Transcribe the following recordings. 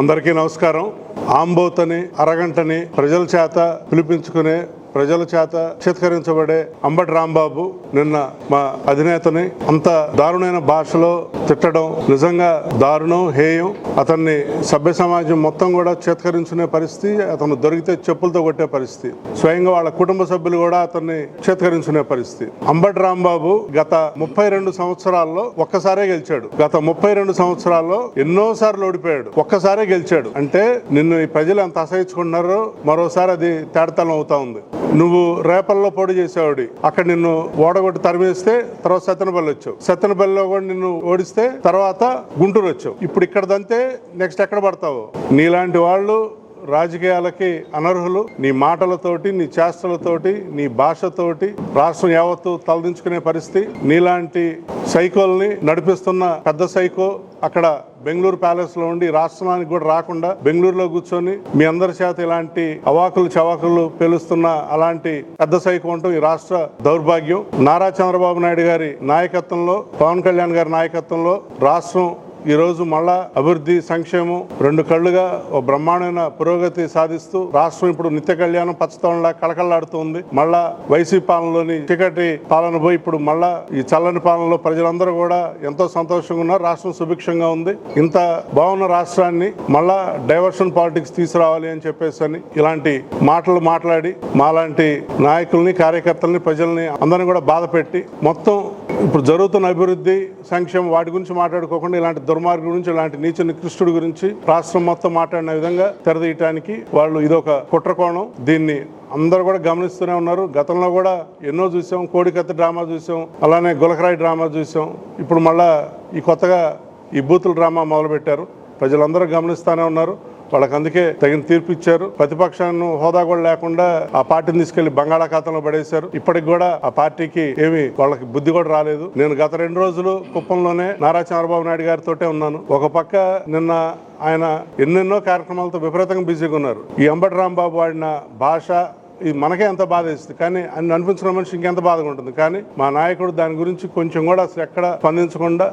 అందరికీ నమస్కారం. ఆంబోతని అరగంటని ప్రజల చేత పిలిపించుకునే ప్రజల చేత చిత్కరించబడే అంబటి రాంబాబు నిన్న మా అధినేతని అంత దారుణమైన భాషలో తిట్టడం నిజంగా దారుణం హేయం. అతన్ని సభ్య సమాజం మొత్తం కూడా చేత్కరించుకునే పరిస్థితి అతను దొరికితే చెప్పులతో కొట్టే పరిస్థితి. స్వయంగా వాళ్ళ కుటుంబ సభ్యులు కూడా అతన్ని చేత్కరించుకునే పరిస్థితి. అంబటి రాంబాబు గత ముప్పై రెండు సంవత్సరాల్లో ఒక్కసారే గెలిచాడు. గత ముప్పై రెండు సంవత్సరాల్లో ఎన్నో సార్లు ఓడిపోయాడు. ఒక్కసారే గెలిచాడు. అంటే నిన్ను ఈ ప్రజలు ఎంత అసహించుకున్నారో మరోసారి అది తేడతలం అవుతా ఉంది. నువ్వు రేపల్లో పొడి చేసేవాడి అక్కడ నిన్ను ఓడగొట్టి తరిమేస్తే తర్వాత సత్తెనపల్లి వచ్చావు. సత్తెనపల్లిలో కూడా నిన్ను ఓడిస్తే తర్వాత గుంటూరు వచ్చావు. ఇప్పుడు ఇక్కడ దంతే నెక్స్ట్ ఎక్కడ పడతావు? నీలాంటి వాళ్ళు రాజకీయాలకి అనర్హులు. నీ మాటలతోటి నీ చేష్టలతోటి నీ భాషతోటి రాష్ట్రం యావత్తు తలదించుకునే పరిస్థితి. నీలాంటి సైకోల్ని నడిపిస్తున్న పెద్ద సైకో అక్కడ బెంగళూరు ప్యాలెస్లో ఉండి రాష్ట్రానికి కూడా రాకుండా బెంగళూరులో కూర్చొని మీ అందరి చేత ఇలాంటి అవాకులు చవాకులు పేలుస్తున్న అలాంటి పెద్ద సైకో ఉండటం ఈ రాష్ట్ర దౌర్భాగ్యం. నారా చంద్రబాబు నాయుడు గారి నాయకత్వంలో పవన్ కళ్యాణ్ గారి నాయకత్వంలో రాష్ట్రం ఈరోజు మళ్ళా అభివృద్ధి సంక్షేమం రెండు కళ్ళుగా ఓ బ్రహ్మాండమైన పురోగతి సాధిస్తూ రాష్ట్రం ఇప్పుడు నిత్య కళ్యాణం పచ్చతోనలా కళకళలాడుతుంది. మళ్ళా వైసీపీ పాలనలోని చీకటి పాలన పోయి ఇప్పుడు మళ్ళా ఈ చల్లని పాలనలో ప్రజలందరూ కూడా ఎంతో సంతోషంగా ఉన్నారు. రాష్ట్రం సుభిక్షంగా ఉంది. ఇంత బాగున్న రాష్ట్రాన్ని మళ్ళా డైవర్షన్ పాలిటిక్స్ తీసుకురావాలి అని చెప్పేసి అని ఇలాంటి మాటలు మాట్లాడి మాలాంటి నాయకుల్ని కార్యకర్తల్ని ప్రజల్ని అందరిని కూడా బాధ పెట్టి మొత్తం ఇప్పుడు జరుగుతున్న అభివృద్ధి సంక్షేమం వాటి గురించి మాట్లాడుకోకుండా ఇలాంటి దుర్మార్గం గురించి ఇలాంటి నీచ నికృష్టుడి గురించి రాష్ట్రం మొత్తం మాట్లాడిన విధంగా తెరదీయటానికి వాళ్ళు ఇదొక కుట్రకోణం. దీన్ని అందరూ కూడా గమనిస్తూనే ఉన్నారు. గతంలో కూడా ఎన్నో చూసాం. కోడికత్త డ్రామా చూసాం. అలానే గులకరాయి డ్రామా చూసాం. ఇప్పుడు మళ్ళా ఈ కొత్తగా ఈ బూతుల డ్రామా మొదలుపెట్టారు. ప్రజలందరూ గమనిస్తూనే ఉన్నారు. వాళ్ళకి అందుకే తగిన తీర్పు ఇచ్చారు. ప్రతిపక్షాన్ని హోదా కూడా లేకుండా ఆ పార్టీని తీసుకెళ్ళి బంగాళాఖాతంలో పడేశారు. ఇప్పటికి కూడా ఆ పార్టీకి ఏమి వాళ్ళకి బుద్ధి కూడా రాలేదు. నేను గత రెండు రోజులు కుప్పంలోనే నారా చంద్రబాబు నాయుడు గారితోటే ఉన్నాను. ఒక పక్క నిన్న ఆయన ఎన్నెన్నో కార్యక్రమాలతో విపరీతంగా బిజీగా ఉన్నారు. ఈ అంబటి రాంబాబు వాడిన భాష ఇది మనకే ఎంత బాధ ఇస్తుంది కానీ అని అనిపించిన మనిషి ఇంకెంత బాధగా ఉంటుంది. కానీ మా నాయకుడు దాని గురించి కొంచెం కూడా అసలు ఎక్కడ స్పందించకుండా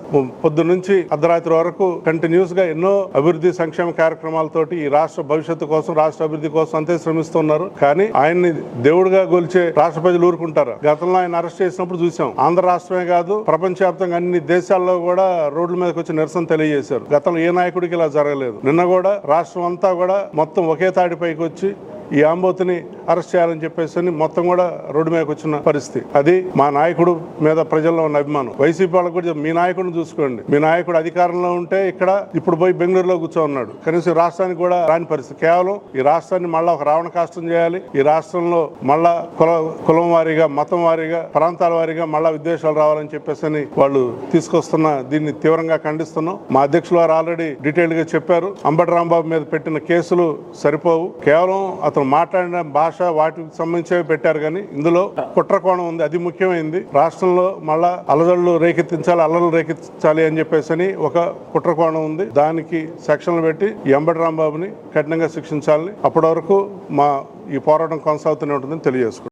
పొద్దు నుంచి అర్ధరాత్రి వరకు కంటిన్యూస్గా ఎన్నో అభివృద్ధి సంక్షేమ కార్యక్రమాలతోటి ఈ రాష్ట్ర భవిష్యత్తు కోసం రాష్ట్ర అభివృద్ధి కోసం అంతే శ్రమిస్తున్నారు. కానీ ఆయన్ని దేవుడిగా గొలిచే రాష్ట్ర ప్రజలు ఊరుకుంటారు. గతంలో ఆయన అరెస్ట్ చేసినప్పుడు చూసాం. ఆంధ్ర రాష్ట్రమే కాదు ప్రపంచవ్యాప్తంగా అన్ని దేశాల్లో కూడా రోడ్ల మీదకి వచ్చి నిరసన తెలియజేశారు. గతంలో ఏ నాయకుడికి ఇలా జరగలేదు. నిన్న కూడా రాష్ట్రం అంతా కూడా మొత్తం ఒకే తాడిపైకి వచ్చి ఈ ఆంబోతిని అరెస్ట్ చేయాలని చెప్పేసి అని మొత్తం కూడా రోడ్డు మీదకి వచ్చిన పరిస్థితి. అది మా నాయకుడు మీద ప్రజల్లో ఉన్న అభిమానం. వైసీపీ వాళ్ళకు కూడా మీ నాయకుడిని చూసుకోండి. మీ నాయకుడు అధికారంలో ఉంటే ఇక్కడ ఇప్పుడు పోయి బెంగళూరులో కూర్చో ఉన్నాడు కనీసం రాష్ట్రానికి కూడా రాని పరిస్థితి. కేవలం ఈ రాష్ట్రాన్ని మళ్ళా ఒక రావణ కాష్టం చేయాలి. ఈ రాష్ట్రంలో మళ్ళా కుల కులం వారీగా మతం వారీగా ప్రాంతాల వారీగా మళ్ళా విద్వేషాలు రావాలని చెప్పేసి వాళ్ళు తీసుకొస్తున్న దీన్ని తీవ్రంగా ఖండిస్తున్నాం. మా అధ్యక్షులు వారు ఆల్రెడీ డీటెయిల్గా చెప్పారు. అంబటి రాంబాబు మీద పెట్టిన కేసులు సరిపోవు. కేవలం అతను మాట్లాడిన భాష వాటికి సంబంధించి పెట్టారు కానీ ఇందులో కుట్రకోణం ఉంది అది ముఖ్యమైనది రాష్ట్రంలో మళ్ళా అలజడులు రేకెత్తించాలి అల్లలు రేకెత్తించాలి అని చెప్పేసి అని ఒక కుట్రకోణం ఉంది. దానికి సెక్షన్లు పెట్టి ఈ అంబటి రాంబాబుని కఠినంగా శిక్షించాలని అప్పటి వరకు మా ఈ పోరాటం కొనసాగుతూనే ఉంటుందని తెలియజేసుకుంటాం